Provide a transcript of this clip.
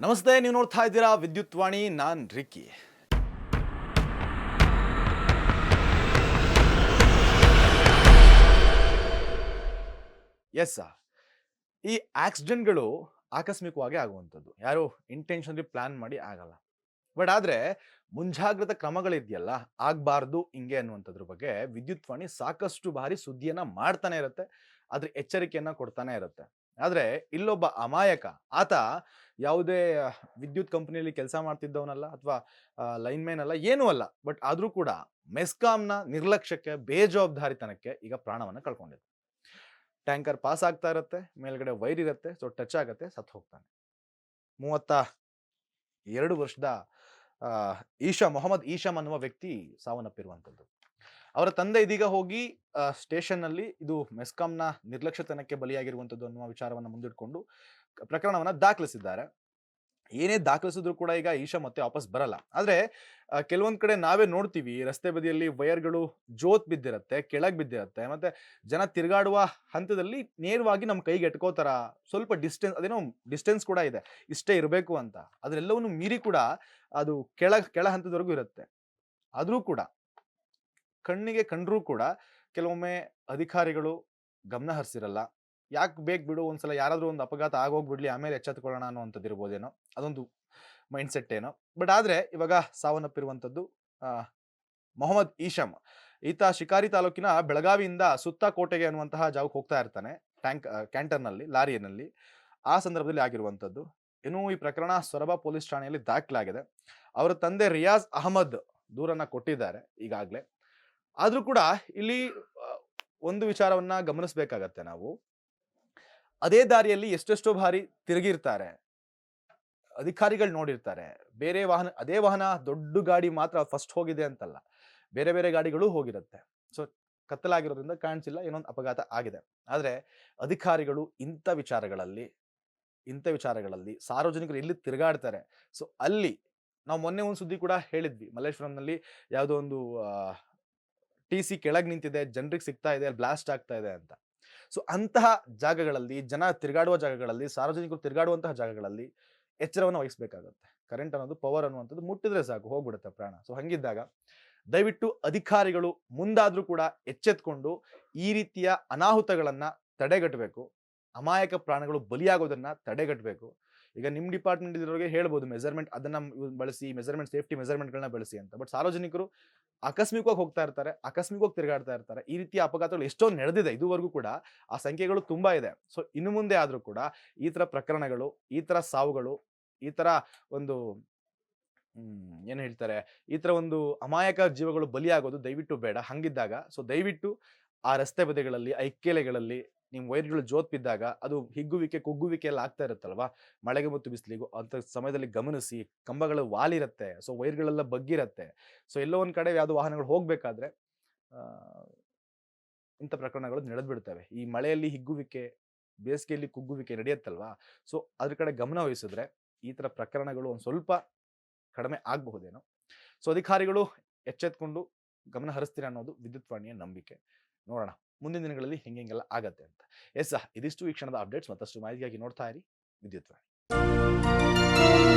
ನಮಸ್ತೆ, ನೀವು ನೋಡ್ತಾ ಇದ್ದೀರಾ ವಿದ್ಯುತ್ ವಾಣಿ, ನಾನ್ ರಿಕ್ಕಿ. ಎಸ್ ಈ ಆಕ್ಸಿಡೆಂಟ್ಗಳು ಆಕಸ್ಮಿಕವಾಗಿ ಆಗುವಂಥದ್ದು. ಯಾರು ಇಂಟೆನ್ಷನ್ಲಿ ಪ್ಲಾನ್ ಮಾಡಿ ಆಗಲ್ಲ. ಬಟ್ ಆದ್ರೆ, ಮುಂಜಾಗ್ರತಾ ಕ್ರಮಗಳಿದೆಯಲ್ಲ, ಆಗಬಾರ್ದು ಹಿಂಗೆ ಅನ್ನುವಂಥದ್ರ ಬಗ್ಗೆ ವಿದ್ಯುತ್ ವಾಣಿ ಸಾಕಷ್ಟು ಬಾರಿ ಸುದ್ದಿಯನ್ನ ಮಾಡ್ತಾನೆ ಇರುತ್ತೆ ಅದ್ರ ಎಚ್ಚರಿಕೆಯನ್ನು ಕೊಡ್ತಾನೆ ಇರುತ್ತೆ. ಆದ್ರೆ, ಇಲ್ಲೊಬ್ಬ ಅಮಾಯಕ, ಆತ ಯಾವುದೇ ವಿದ್ಯುತ್ ಕಂಪ್ನಿಯಲ್ಲಿ ಕೆಲಸ ಮಾಡ್ತಿದ್ದವನಲ್ಲ ಅಥವಾ ಲೈನ್ಮ್ಯಾನ್ ಅಲ್ಲ, ಏನೂ ಅಲ್ಲ. ಬಟ್ ಆದರೂ ಕೂಡ ಮೆಸ್ಕಾಂನ ನಿರ್ಲಕ್ಷ್ಯಕ್ಕೆ, ಬೇಜವಾಬ್ದಾರಿತನಕ್ಕೆ ಈಗ ಪ್ರಾಣವನ್ನು ಕಳ್ಕೊಂಡಿದೆ ಟ್ಯಾಂಕರ್ ಪಾಸ್ ಆಗ್ತಾ ಇರುತ್ತೆ, ಮೇಲ್ಗಡೆ ವೈರ್ ಇರುತ್ತೆ, ಸೊ ಟಚ್ ಆಗುತ್ತೆ ಸತ್ತು ಹೋಗ್ತಾನೆ. ಮೂವತ್ತ ಎರಡು ವರ್ಷದ ಈಶಾ, ಮೊಹಮ್ಮದ್ ಈಶಾಮ್ ಅನ್ನುವ ವ್ಯಕ್ತಿ ಸಾವನ್ನಪ್ಪಿರುವಂಥದ್ದು. ಅವರ ತಂದೆ ಇದೀಗ ಹೋಗಿ ಸ್ಟೇಷನ್ನಲ್ಲಿ ಇದು ಮೆಸ್ಕಾಂನ ನಿರ್ಲಕ್ಷ್ಯತನಕ್ಕೆ ಬಲಿಯಾಗಿರುವಂಥದ್ದು ಅನ್ನುವ ವಿಚಾರವನ್ನು ಮುಂದಿಟ್ಕೊಂಡು ಪ್ರಕರಣವನ್ನ ದಾಖಲಿಸಿದ್ದಾರೆ. ಏನೇ ದಾಖಲಿಸಿದ್ರು ಕೂಡ ಈಗ ಈಶಾ ಮತ್ತೆ ವಾಪಸ್ ಬರಲ್ಲ. ಆದ್ರೆ ಕೆಲವೊಂದು ಕಡೆ ನಾವೇ ನೋಡ್ತೀವಿ, ರಸ್ತೆ ಬದಿಯಲ್ಲಿ ವೈರ್ಗಳು ಜೋತ್ ಬಿದ್ದಿರತ್ತೆ, ಕೆಳಗ್ ಬಿದ್ದಿರತ್ತೆ, ಮತ್ತೆ ಜನ ತಿರುಗಾಡುವ ಹಂತದಲ್ಲಿ ನೇರವಾಗಿ ನಮ್ಮ ಕೈಗೆ ಎಟ್ಕೋತಾರ ಸ್ವಲ್ಪ ಡಿಸ್ಟೆನ್ಸ್, ಅದೇನೋ ಡಿಸ್ಟೆನ್ಸ್ ಕೂಡ ಇದೆ, ಇಷ್ಟೇ ಇರಬೇಕು ಅಂತ. ಅದರೆಲ್ಲವನ್ನು ಮೀರಿ ಕೂಡ ಅದು ಕೆಳ ಕೆಳ ಹಂತದವರೆಗೂ ಇರುತ್ತೆ. ಆದರೂ ಕೂಡ, ಕಣ್ಣಿಗೆ ಕಂಡ್ರೂ ಕೂಡ ಕೆಲವೊಮ್ಮೆ ಅಧಿಕಾರಿಗಳು ಗಮನ ಹರಿಸಿರಲ್ಲ. ಯಾಕೆ ಬೇಕು ಬಿಡು, ಒಂದ್ಸಲ ಯಾರಾದರೂ ಒಂದು ಅಪಘಾತ ಆಗೋಗ್ಬಿಡ್ಲಿ, ಆಮೇಲೆ ಎಚ್ಚೆತ್ಕೊಳ್ಳೋಣ ಅನ್ನುವಂಥದ್ದು ಇರ್ಬೋದೇನೋ ಅದೊಂದು ಮೈಂಡ್ ಸೆಟ್ ಏನೋ. ಬಟ್ ಆದ್ರೆ ಇವಾಗ ಸಾವನ್ನಪ್ಪಿರುವಂಥದ್ದು ಮೊಹಮ್ಮದ್ ಈಶಮ್. ಈತ ಶಿಕಾರಿ ತಾಲೂಕಿನ ಬೆಳಗಾವಿಯಿಂದ ಸುತ್ತ ಕೋಟೆಗೆ ಅನ್ನುವಂತಹ ಜಾಗಕ್ಕೆ ಹೋಗ್ತಾ ಇರ್ತಾನೆ, ಟ್ಯಾಂಕ್ ಕ್ಯಾಂಟರ್ನಲ್ಲಿ ಲಾರಿಯಲ್ಲಿ. ಆ ಸಂದರ್ಭದಲ್ಲಿ ಆಗಿರುವಂಥದ್ದು. ಇನ್ನು ಈ ಪ್ರಕರಣ ಸೊರಬ ಪೊಲೀಸ್ ಠಾಣೆಯಲ್ಲಿ ದಾಖಲಾಗಿದೆ. ಅವರ ತಂದೆ ರಿಯಾಜ್ ಅಹಮದ್ ದೂರನ್ನ ಕೊಟ್ಟಿದ್ದಾರೆ ಈಗಾಗಲೇ. ಆದರೂ ಕೂಡ ಇಲ್ಲಿ ಒಂದು ವಿಚಾರವನ್ನ ಗಮನಿಸಬೇಕಾಗತ್ತೆ ನಾವು. ಅದೇ ದಾರಿಯಲ್ಲಿ ಎಷ್ಟೆಷ್ಟೋ ಬಾರಿ ತಿರುಗಿರ್ತಾರೆ. ಅಧಿಕಾರಿಗಳು ನೋಡಿರ್ತಾರೆ. ಬೇರೆ ವಾಹನ, ಅದೇ ವಾಹನ ದೊಡ್ಡ ಗಾಡಿ ಮಾತ್ರ ಫಸ್ಟ್ ಹೋಗಿದೆ ಅಂತಲ್ಲ. ಬೇರೆ ಬೇರೆ ಗಾಡಿಗಳು ಹೋಗಿರುತ್ತೆ. ಸೊ ಕತ್ತಲಾಗಿರೋದ್ರಿಂದ ಕಾಣಿಸಿಲ್ಲ, ಏನೊಂದು ಅಪಘಾತ ಆಗಿದೆ. ಆದ್ರೆ ಅಧಿಕಾರಿಗಳು ಇಂಥ ವಿಚಾರಗಳಲ್ಲಿ ಇಂಥ ವಿಚಾರಗಳಲ್ಲಿ ಸಾರ್ವಜನಿಕರು ಇಲ್ಲಿ ತಿರುಗಾಡ್ತಾರೆ? ಸೊ ಅಲ್ಲಿ ನಾವು ಮೊನ್ನೆ ಒಂದು ಸುದ್ದಿ ಕೂಡ ಹೇಳಿದ್ವಿ. ಮಲ್ಲೇಶ್ವರಂನಲ್ಲಿ ಯಾವುದೋ ಒಂದು ಟಿ ಸಿ ಕೆಳಗೆ ನಿಂತಿದೆ, ಜನರಿಗೆ ಸಿಗ್ತಾ ಇದೆ ಬ್ಲಾಸ್ಟ್ ಆಗ್ತಾ ಇದೆ ಅಂತ. ಸೊ ಅಂತಹ ಜಾಗಗಳಲ್ಲಿ, ಜನ ತಿರುಗಾಡುವ ಜಾಗಗಳಲ್ಲಿ, ಸಾರ್ವಜನಿಕರು ತಿರುಗಾಡುವಂತಹ ಜಾಗಗಳಲ್ಲಿ ಎಚ್ಚರವನ್ನು ವಹಿಸಬೇಕಾಗುತ್ತೆ. ಕರೆಂಟ್ ಅನ್ನೋದು ಪವರ್ ಅನ್ನುವಂಥದ್ದು ಮುಟ್ಟಿದ್ರೆ ಸಾಕು, ಹೋಗ್ಬಿಡುತ್ತೆ ಪ್ರಾಣ. ಸೊ ಹಂಗಿದ್ದಾಗ ದಯವಿಟ್ಟು ಅಧಿಕಾರಿಗಳು ಮುಂದಾದ್ರೂ ಕೂಡ ಎಚ್ಚೆತ್ಕೊಂಡು ಈ ರೀತಿಯ ಅನಾಹುತಗಳನ್ನು ತಡೆಗಟ್ಟಬೇಕು. ಅಮಾಯಕ ಪ್ರಾಣಗಳು ಬಲಿಯಾಗೋದನ್ನ ತಡೆಗಟ್ಟಬೇಕು. ಈಗ ನಿಮ್ಮ ಡಿಪಾರ್ಟ್ಮೆಂಟ್ ಇರೋರಿಗೆ ಹೇಳ್ಬೋದು ಮೆಜರ್ಮೆಂಟ್ ಅದನ್ನ ಬಳಸಿ, ಮೆಜರ್ಮೆಂಟ್ ಸೇಫ್ಟಿ ಮೆಜರ್ಮೆಂಟ್ಗಳನ್ನ ಬಳಸಿ ಅಂತ. ಬಟ್ ಸಾರ್ವಜನಿಕರು ಆಕಸ್ಮಿಕವಾಗಿ ಹೋಗ್ತಾ ಇರ್ತಾರೆ, ಆಕಸ್ಮಿಕವಾಗಿ ತಿರುಗಾಡ್ತಾ ಇರ್ತಾರೆ. ಈ ರೀತಿಯ ಅಪಘಾತಗಳು ಎಷ್ಟೋ ನಡೆದಿದೆ ಇದುವರೆಗೂ ಕೂಡ. ಆ ಸಂಖ್ಯೆಗಳು ತುಂಬಾ ಇದೆ. ಸೊ, ಇನ್ನು ಮುಂದೆ ಆದ್ರೂ ಕೂಡ ಈ ತರ ಪ್ರಕರಣಗಳು, ಈ ತರ ಸಾವುಗಳು, ಈ ತರ ಒಂದು ಏನ್ ಹೇಳ್ತಾರೆ, ಈ ತರ ಒಂದು ಅಮಾಯಕ ಜೀವಗಳು ಬಲಿಯಾಗೋದು ದಯವಿಟ್ಟು ಬೇಡ. ಹಂಗಿದ್ದಾಗ, ಸೊ ದಯವಿಟ್ಟು ಆ ರಸ್ತೆ ಬದಿಗಳಲ್ಲಿ, ಆ ಇಕ್ಕೆಲೆಗಳಲ್ಲಿ ನಿಮ್ ವೈರ್ಗಳು ಜೋತ್ ಬಿದ್ದಾಗ ಅದು ಹಿಗ್ಗುವಿಕೆ, ಕುಗ್ಗುವಿಕೆ ಎಲ್ಲ ಆಗ್ತಾ ಇರುತ್ತಲ್ವಾ? ಮಳೆಗೆ ಮತ್ತು ಬಿಸಿಲಿಗೂ ಅಂತ ಸಮಯದಲ್ಲಿ ಗಮನಿಸಿ, ಕಂಬಗಳು ವಾಲಿರುತ್ತೆ, ಸೊ ವೈರ್ಗಳೆಲ್ಲ ಬಗ್ಗಿರತ್ತೆ. ಸೊ ಎಲ್ಲೋ ಒಂದು ಕಡೆ ಯಾವುದು ವಾಹನಗಳು ಹೋಗ್ಬೇಕಾದ್ರೆ ಇಂಥ ಪ್ರಕರಣಗಳು ನಡೆದ್ಬಿಡ್ತವೆ. ಈ ಮಳೆಯಲ್ಲಿ ಹಿಗ್ಗುವಿಕೆ, ಬೇಸಿಗೆಯಲ್ಲಿ ಕುಗ್ಗುವಿಕೆ ನಡೆಯುತ್ತಲ್ವಾ? ಸೊ ಅದ್ರ ಕಡೆ ಗಮನ ವಹಿಸಿದ್ರೆ ಈ ತರ ಪ್ರಕರಣಗಳು ಒಂದು ಸ್ವಲ್ಪ ಕಡಿಮೆ ಆಗಬಹುದೇನೋ. ಸೊ ಅಧಿಕಾರಿಗಳು ಎಚ್ಚೆತ್ಕೊಂಡು ಗಮನ ಹರಿಸ್ತೀರ ಅನ್ನೋದು ವಿದ್ಯುತ್ ವಾಣಿಯ ನಂಬಿಕೆ. ನೋಡೋಣ. ಮುಂದಿನ ದಿನಗಳಲ್ಲಿ ಹೆಂಗೆಲ್ಲ ಆಗತ್ತೆ ಅಂತ. ಎಸ್ ಇದಿಷ್ಟು ಈ ಕ್ಷಣದ ಅಪ್ಡೇಟ್ಸ್ ಮತ್ತಷ್ಟು ಮಾಹಿತಿಗಾಗಿ ನೋಡ್ತಾ ಇರಿ. ವಿದ್ಯುತ್ ವಾಣಿ.